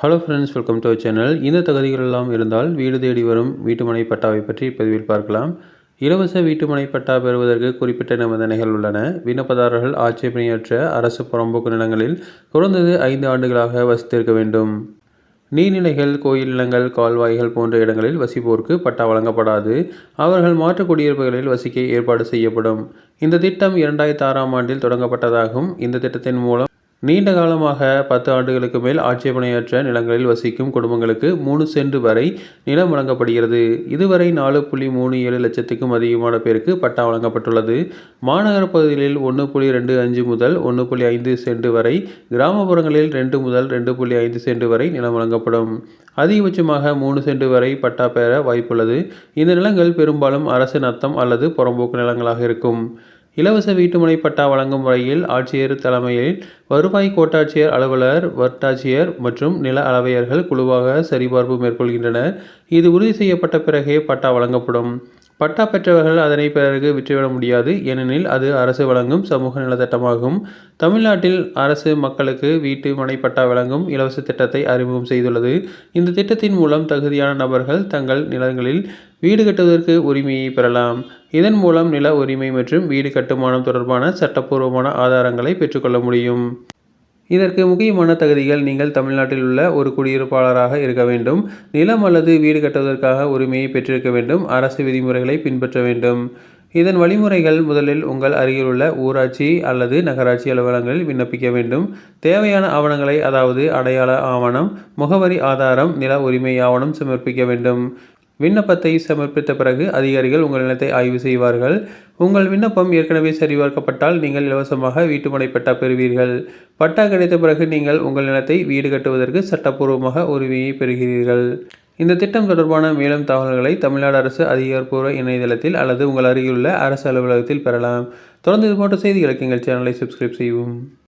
Hello friends welcome to channel இந்த தகுதிகள் எல்லாம் இருந்தால் வீடு தேடி வரும் வீட்டுமனை பட்டாவை பற்றி இப்பதிவில் பார்க்கலாம். இலவச வீட்டுமனை பட்டா பெறுவதற்கு குறிப்பிட்ட நிபந்தனைகள் உள்ளன. விண்ணப்பதாரர்கள் ஆட்சேபனையற்ற அரசு புறம்போக்கு நிலங்களில் குறைந்தது ஐந்து ஆண்டுகளாக வசித்திருக்க வேண்டும். நீர்நிலைகள் கோயில் நிலங்கள் கால்வாய்கள் போன்ற இடங்களில் வசிப்போருக்கு பட்டா வழங்கப்படாது. அவர்கள் மாற்று குடியிருப்புகளில் வசிக்க ஏற்பாடு செய்யப்படும். இந்த திட்டம் இரண்டாயிரத்தி ஆறாம் ஆண்டில் தொடங்கப்பட்டதாகும் இந்த திட்டத்தின் மூலம் நீண்ட காலமாக பத்து ஆண்டுகளுக்கு மேல் ஆட்சேபனையற்ற நிலங்களில் வசிக்கும் குடும்பங்களுக்கு மூணு சென்ட் வரை நிலம் வழங்கப்படுகிறது. இதுவரை நாலு புள்ளி மூணு ஏழு லட்சத்துக்கும் அதிகமான பேருக்கு பட்டா வழங்கப்பட்டுள்ளது. மாநகர பகுதிகளில் ஒன்று புள்ளி ரெண்டு அஞ்சு முதல் ஒன்று புள்ளி ஐந்து சென்ட் வரை கிராமப்புறங்களில் ரெண்டு முதல் ரெண்டு புள்ளி ஐந்து சென்ட் வரை நிலம் வழங்கப்படும். அதிகபட்சமாக மூணு சென்ட் வரை பட்டா பெற வாய்ப்புள்ளது. இந்த நிலங்கள் பெரும்பாலும் அரசு நத்தம் அல்லது புறம்போக்கு நிலங்களாக இருக்கும். இலவச வீட்டுமனை பட்டா வழங்கும் முறையில் ஆட்சியர் தலைமையில் வருவாய் கோட்டாட்சியர் அலுவலர் வட்டாட்சியர் மற்றும் நில அளவையர்கள் குழுவாக சரிபார்ப்பு மேற்கொள்கின்றனர். இது உறுதி செய்யப்பட்ட பிறகே பட்டா வழங்கப்படும். பட்டா பெற்றவர்கள் அதனை பிறகு விற்றுவிட முடியாது. ஏனெனில் அது அரசு வழங்கும் சமூக நலத்திட்டமாகும். தமிழ்நாட்டில் அரசு மக்களுக்கு வீட்டு மனை பட்டா வழங்கும் இலவச திட்டத்தை அறிமுகம் செய்துள்ளது. இந்த திட்டத்தின் மூலம் தகுதியான நபர்கள் தங்கள் நிலங்களில் வீடு கட்டுவதற்கு உரிமையை பெறலாம். இதன் மூலம் நில உரிமை மற்றும் வீடு கட்டுமானம் தொடர்பான சட்டப்பூர்வமான ஆதாரங்களை பெற்றுக்கொள்ள முடியும். இதற்கு முக்கியமான தகுதிகள் நீங்கள் தமிழ்நாட்டில் உள்ள ஒரு குடியிருப்பாளராக இருக்க வேண்டும். நிலம் அல்லது வீடு கட்டுவதற்காக உரிமையை பெற்றிருக்க வேண்டும். அரசு விதிமுறைகளை பின்பற்ற வேண்டும். இதன் வழிமுறைகள் முதலில் உங்கள் அருகிலுள்ள ஊராட்சி அல்லது நகராட்சி அலுவலகங்களில் விண்ணப்பிக்க வேண்டும். தேவையான ஆவணங்களை அதாவது அடையாள ஆவணம் முகவரி ஆதாரம் நில உரிமை ஆவணம் சமர்ப்பிக்க வேண்டும். விண்ணப்பத்தை சமர்ப்பித்த பிறகு அதிகாரிகள் உங்கள் நிலத்தை ஆய்வு செய்வார்கள். உங்கள் விண்ணப்பம் ஏற்கனவே சரிபார்க்கப்பட்டால் நீங்கள் இலவசமாக வீட்டுமனை பட்டா பெறுவீர்கள். பட்டா கிடைத்த பிறகு நீங்கள் உங்கள் நிலத்தை வீடு கட்டுவதற்கு சட்டப்பூர்வமாக உரிமையை பெறுகிறீர்கள். இந்த திட்டம் தொடர்பான மேலும் தகவல்களை தமிழ்நாடு அரசு அதிகாரப்பூர்வ இணையதளத்தில் அல்லது உங்கள் அருகிலுள்ள அரசு அலுவலகத்தில் பெறலாம். தொடர்ந்து இது போன்ற செய்திகளுக்கு எங்கள் சேனலை சப்ஸ்கிரைப் செய்யவும்.